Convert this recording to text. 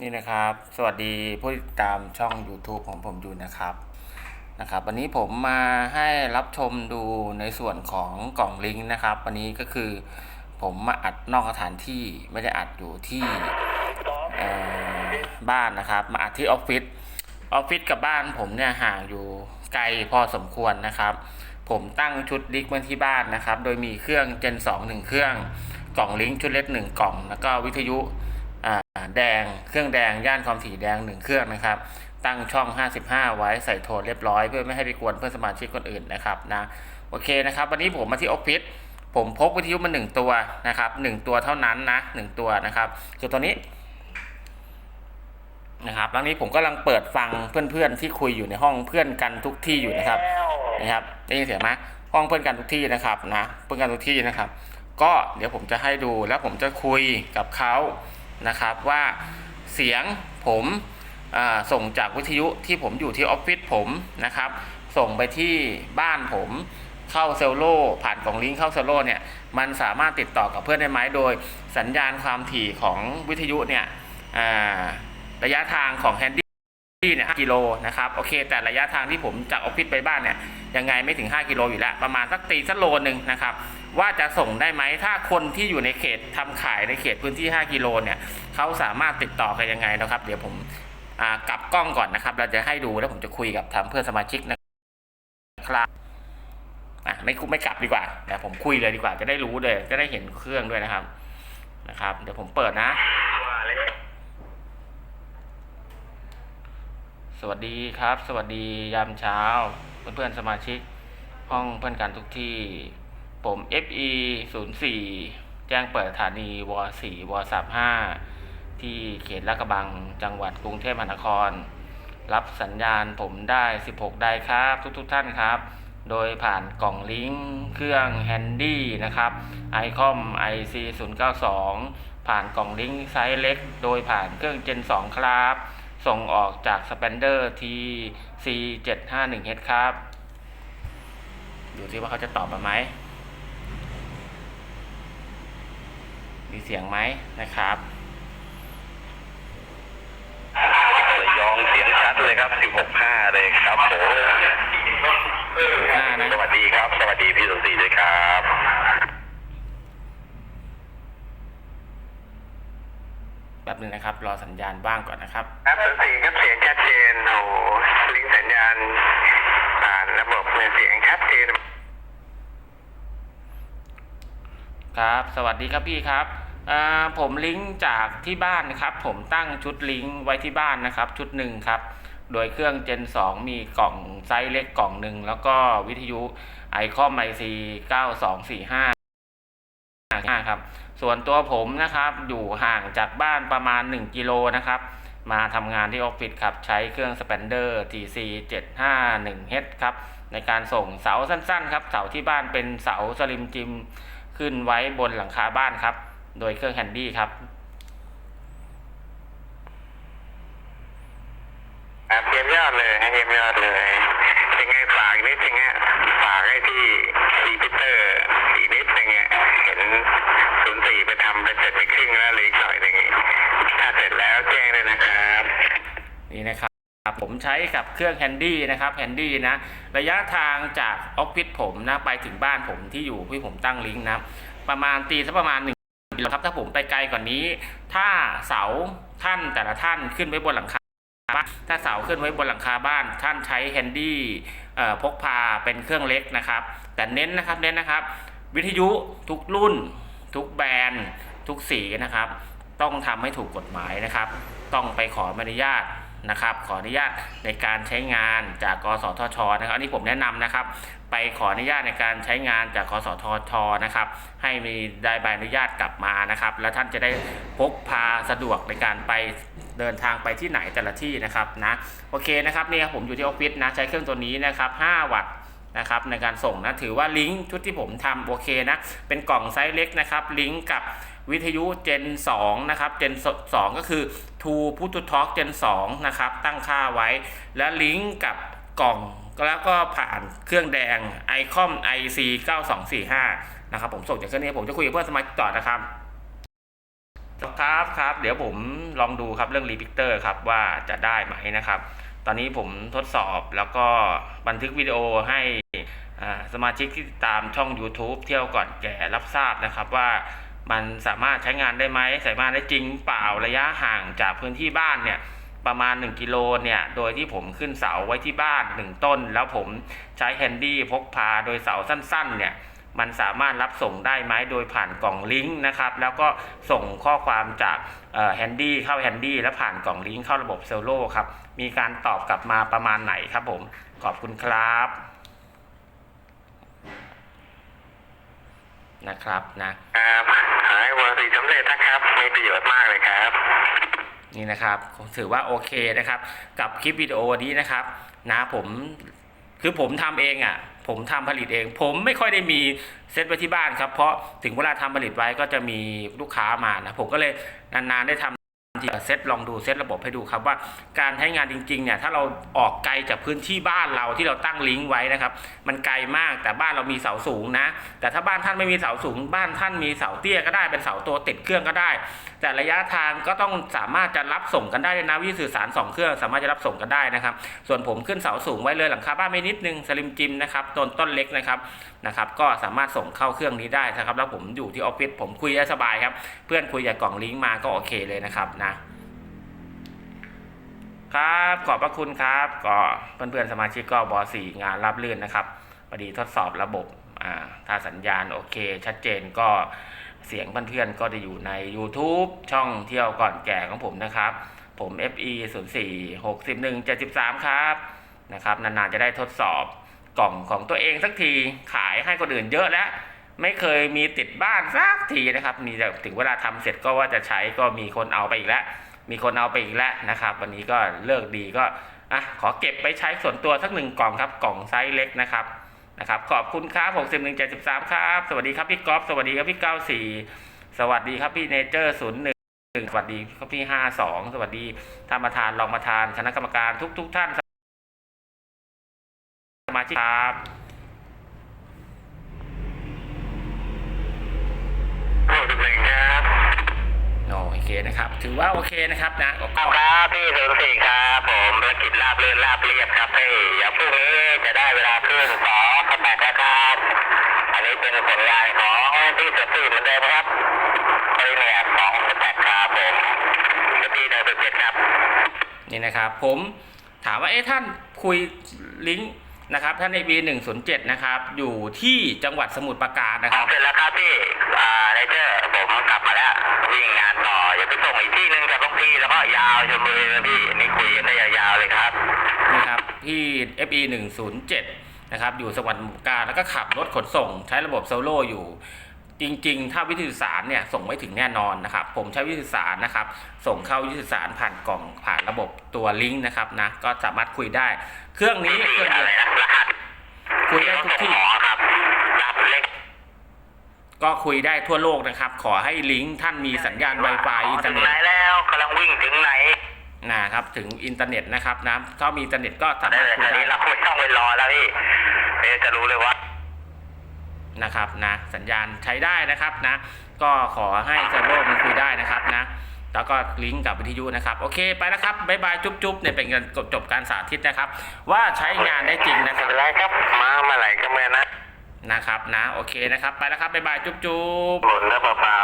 นี่นะครับ สวัสดีผู้ติดตามช่อง YouTube ของผมอยู่นะครับนะครับ วันนี้ผมมาให้รับชมดูในส่วนของกล่องลิงก์นะครับ วันนี้ก็คือผมมาอัดนอกสถานที่ไม่ได้อัดอยู่ที่บ้านนะครับ มาอัดที่ออฟฟิศออฟฟิศกับบ้านผมเนี่ยห่างอยู่ไกลพอสมควรนะครับ ผมตั้งชุดลิงก์ไว้ที่บ้านนะครับ โดยมีเครื่อง Gen 2หนึ่งเครื่อง กล่องลิงก์ชุดเล็กหนึ่งกล่อง แล้วก็วิทยุ แดงเครื่องแดงย่านความถี่แดงหนึ่งเครื่องนะครับ ตั้งช่อง 55 ไว้ใส่โทนเรียบร้อยเพื่อไม่ให้ไปกวนเพื่อนสมาชิกคนอื่นนะครับนะโอเคนะครับวันนี้ผมมาที่ออฟฟิศผมพกวิทยุมาหนึ่งตัวนะครับหนึ่งตัวเท่านั้นนะหนึ่งตัวนะครับคือตัวนี้นะครับแล้วนี้ผมกำลังเปิดฟังเพื่อนๆที่คุยอยู่ในห้องเพื่อนกันทุกที่อยู่นะครับนะครับได้ยินเสียงไหมห้องเพื่อนกันทุกที่นะครับนะเพื่อนกันทุกที่นะครับ ก็เดี๋ยวผมจะให้ดูแล้วผมจะคุยกับเขา นะครับว่าเสียงผมส่งจากวิทยุที่ผมอยู่ที่ออฟฟิศผมนะครับ ส่งไปที่บ้านผมเข้าเซลโล่ผ่านกล่องลิงก์เข้าเซลโล่เนี่ยมันสามารถติดต่อกับเพื่อนได้ไหมโดยสัญญาณความถี่ของวิทยุเนี่ยระยะทางของแฮนดี้ ที่เนี่ย5กิโลนะครับโอเค แต่ระยะทางที่ผมจากออฟฟิศไปบ้านเนี่ยยังไงไม่ถึง 5 กิโลอยู่แล้ว ประมาณสักตีสักโลหนึ่งนะครับ ว่าจะส่งได้ไหมถ้าคนที่อยู่ในเขตทำขายในเขตพื้นที่ 5 กิโลเนี่ยเขาสามารถติดต่อกันยังไงนะครับ เดี๋ยวผมกลับกล้องก่อนนะครับ เราจะให้ดูแล้วผมจะคุยกับทางเพื่อนสมาชิกนะครับอะไม่ไม่กลับดีกว่าเดี๋ยวผมคุยเลยดีกว่า จะได้รู้เลย จะได้เห็นเครื่องด้วยนะครับนะครับ เดี๋ยวผมเปิดนะ ส วัสดีครับ สวัสดียามเช้า เพื่อนๆสมาชิก ห้องเพื่อนกันทุกที่ ผม FE 0 4แจ้งเปิดสถานีว4ว35ที่เขตลาดกระบังจังหวัดกรุงเทพมหานคร รับสัญญาณผมได้ 16 ได้ครับ ทุกๆทท่านครับ โดยผ่านกล่องลิงก์เครื่องแฮนดี้นะครับ ICOM IC 092ผ่านกล่องลิงก์ไซส์เล็ก โดยผ่านเครื่อง Gen 2 ครับ ส่งออกจาก Spender TC 751 H ครับ ดูซิว่าเขาจะตอบมาไหม มีเสียงไหมนะครับยองเสียงชัดเลยครับ 16.5 เลยครับผม16.5นะ สวัสดีครับ สวัสดีพี่สมศรีด้วยครับ แบบนึงนะครับ รอสัญญาณบ้างก่อนนะครับ ครับสมศรีครับเสียงชัดเจนโอ้โหลิงก์สัญญาณผ่านระบบเนี่ยเสียงชัดเจนครับ สวัสดีครับพี่ครับอ่าผมลิงก์จากที่บ้านนะครับ ผมตั้งชุดลิงก์ไว้ที่บ้านนะครับ ชุดหนึ่งครับ โดยเครื่อง Gen 2 มีกล่องไซส์เล็กกล่องหนึ่ง แล้วก็วิทยุ ICOM IC 9245 ครับ ส่วนตัวผมนะครับอยู่ห่างจากบ้านประมาณ 1 กิโลนะครับ มาทำงานที่ออฟฟิศครับ ใช้เครื่อง Spender TC 751H ครับ ในการส่งเสาสั้นๆ ครับ เสาที่บ้านเป็นเสาสลิมจิมขึ้นไว้บนหลังคาบ้านครับ โดยเครื่องแฮนดี้ครับครับเยี่ยมยอดเลยเยี่ยมยอดเลยยังไงฝากนิดนึงฮะฝากให้พี่พีพิเตอร์อีกนิดนึงอะเห็นศูนย์สี่ไปทำไปเสร็จ ไปครึ่งแล้วเหน่อยหนึงถ้าเสร็จแล้วแจ้งเลยนะครับนี่นะครับผมใช้กับเครื่องแฮนดี้นะครับแฮนดี้นะระยะทางจากออฟฟิศผมนะไปถึงบ้านผมที่อยู่ที่ผมตั้งลิงก์นะประมาณตีสักประมาณหนึ่งกิโลครับถ้าผมไปไกลกว่านนี้ ถ้าเสาท่านแต่ละท่านขึ้นไว้บนหลังคาบ้านถ้าเสาขึ้นไว้บนหลังคาบ้าน ท่านใช้แฮนดี้พกพาเป็นเครื่องเล็กนะครับ แต่เน้นนะครับเน้นนะครับ วิทยุทุกรุ่น ทุกแบรนด์ ทุกสีนะครับ ต้องทำให้ถูกกฎหมายนะครับ ต้องไปขออนุญาตนะครับ ขออนุญาตในการใช้งานจากกสทชนะครับอันนี้ผมแนะนำนะครับ ไปขออนุญาตในการใช้งานจากกสทชนะครับ ให้มีได้ใบอนุญาตกลับมานะครับ แล้วท่านจะได้พกพาสะดวกในการไปเดินทางไปที่ไหนแต่ละที่นะครับนะโอเคนะครับนี่ครับผมอยู่ที่ออฟฟิศนะใช้เครื่องตัวนี้นะครับ 5 วัตต์นะครับในการส่งนะถือว่าลิงก์ชุดที่ผมทำโอเคนะเป็นกล่องไซส์เล็กนะครับลิงก์กับ วิทยุ Gen 2 นะครับ Gen 2 ก็คือ True p u t u Talk Gen 2 นะครับ ตั้งค่าไว้ และลิงก์กับกล่องแล้วก็ผ่านเครื่องแดง ICOM IC 9245 นะครับ ผมส่งจากเครื่องนี้ผมจะคุยกับเพื่อนสมาชิกต่อนะครับครับครับ เดี๋ยวผมลองดูครับเรื่องรีพิกเตอร์ครับว่าจะได้ไหมนะครับ ตอนนี้ผมทดสอบแล้วก็บันทึกวิดีโอให้สมาชิกที่ติดตามช่อง YouTube เที่ยวก่อนแก่รับทราบนะครับว่า มันสามารถใช้งานได้ไหมสามารถได้จริงเปล่าระยะห่างจากพื้นที่บ้านเนี่ยประมาณ 1 กิโลเนี่ย โดยที่ผมขึ้นเสาไว้ที่บ้าน 1 ต้น แล้วผมใช้แฮนดี้พกพาโดยเสาสั้นๆ เนี่ย มันสามารถรับส่งได้ไหมโดยผ่านกล่องลิงก์นะครับ แล้วก็ส่งข้อความจากแฮนดี้เข้าแฮนดี้แล้วผ่านกล่องลิงก์เข้าระบบเซลโลครับ มีการตอบกลับมาประมาณไหนครับผม ขอบคุณครับนะครับนะครับ ให้วาร์สีสำเร็จนะครับ มีประโยชน์มากเลยครับ นี่นะครับถือว่าโอเคนะครับ กับคลิปวิดีโอนี้นะครับนะผมคือผมทำเองอะ่ะ ผมทำผลิตเอง ผมไม่ค่อยได้มีเซตไว้ที่บ้านครับ เพราะถึงเวลาทำผลิตไว้ก็จะมีลูกค้ามานะผมก็เลยนานๆได้ทำทีเซตลองดูเซตระบบให้ดูครับว่าการใช้งานจริงๆเนี่ยถ้าเราออกไกลจากพื้นที่บ้านเราที่เราตั้งลิงก์ไว้นะครับ มันไกลมากแต่บ้านเรามีเสาสูงนะ แต่ถ้าบ้านท่านไม่มีเสาสูง บ้านท่านมีเสาเตี้ยก็ได้เป็นเสาตัวติดเครื่องก็ได้ แต่ระยะทางก็ต้องสามารถจะรับส่งกันได้นะวิทยุสื่อสารสองเครื่องสามารถจะรับส่งกันได้นะครับ ส่วนผมขึ้นเสาสูงไว้เลยหลังคาบ้านไม่นิดนึงสลิมจิมนะครับต้นต้นเล็กนะครับนะครับ ก็สามารถส่งเข้าเครื่องนี้ได้นะครับ แล้วผมอยู่ที่ออฟฟิศผมคุยได้สบายครับเพื่อนคุยจากกล่องลิงก์มาก็โอเคเลยนะครับนะ ครับขอบพระคุณครับก็เพื่อนๆสมาชิกก็บอสี่งานรับลื่นนะครับพอดีทดสอบระบบอ่าถ้าสัญญาณโอเค ชัดเจนก็เสียงเพื่อนๆก็จะอยู่ใน YouTube ช่องเที่ยวก่อนแก่ของผมนะครับ ผม FE 0 4 6 1 7 3 ครับนะครับนานๆจะได้ทดสอบกล่องของตัวเองสักทีขายให้คนอื่นเยอะแล้ว ไม่เคยมีติดบ้านสักทีนะครับ มีแต่ถึงเวลาทำเสร็จก็ว่าจะใช้ก็มีคนเอาไปอีกแล้ว มีคนเอาไปอีกแล้วนะครับ วันนี้ก็เลิกดีก็อะขอเก็บไปใช้ส่วนตัวสักหนึ่งกล่องครับกล่องไซส์เล็กนะครับนะครับ ขอบคุณครับ6 1 7 3ครับ สวัสดีครับพี่ก๊อฟสวัสดีครับพี่94 สวัสดีครับพี่เนเจอร์01 สวัสดีครับพี่ 52 สวัสดีท่านประธานรองประธานคณะกรรมการทุกทุกท่านสมาชิกครับ โอ้ดูเลยครับ โอเคนะครับ ถือว่าโอเคนะครับนะก็ครับพี่ศูนย์สี่ครับผมธุรกิจราบรื่นราบเรียบครับพี่อย่าพรุ่งนี้จะได้เวลาขึ้นสองกระแปดนะครับอันนี้เป็นผลงานของพี่สตีเหมือนเดิมครับปริญญาสองกระแปดครับผมสตีเดินเป็นเจ็ดครับนี่นะครับ ผมถามว่าเอ๊ะท่านคุยลิงก์นะครับท่าน AB 107นะครับ อยู่ที่จังหวัดสมุทรปราการนะครับเสร็จแล้วครับพี่อ่า ไนเจอร์ผมกลับมาแล้ววิ่งงานต่ออย่าไปส่งอีกที่หนึ่งจากบางทีแล้วก็ยาวชลบุรีนะพี่นี่คุยกันได้ยาวๆเลยครับนี่ครับที่ FE 107นะครับอยู่สวรรค์มุกการแล้วก็ขับรถขนส่งใช้ระบบโซโล่อยู่จริงๆ ถ้าวิทยุสื่อสารเนี่ยส่งไม่ถึงแน่นอนนะครับ ผมใช้วิทยุสื่อสารนะครับ ส่งเข้าวิทยุสื่อสารผ่านกล่องผ่านระบบตัวลิงก์นะครับนะก็สามารถคุยได้ เครื่องนี้เครื่องเดีอะยวไรนะรหัสคุยได้ทุกที่ หมอครับรับเล็ก ก็คุยได้ทั่วโลกนะครับ ขอให้ลิงก์ท่านมีสัญญาณ Wi-Fi อินเทอร์เน็ถึงตไหนแล้วกำลังวิ่งถึงไหนนะครับถึงอินเทอร์เน็ตนะครับนะถ้ามีอินเทอร์เน็ตก็สาได้มารถเลยคุตยอนได้นี้เราไม่ต้องไปรอแล้วพี่เดี๋ยวจะรู้เลยว่านะครับนะสัญญาณใช้ได้นะครับนะ ก็ขอให้เซิร์ฟเวอร์มันคุยได้นะครับนะแล้วก็ลิงก์กับวิทยุนะครับโอเคไปแล้วครับบ๊ายบายจุ๊บๆเนี่ยเป็นการจบการสาธิตนะครับ ว่าใช้งานได้จริงนะครับอะไรครับมาเมื่อไหร่ก็เมื่อนะ นะครับนะโอเคนะครับ ไปแล้วครับบ๊ายบายจุ๊บจุ๊บหล่นแล้วเปล่า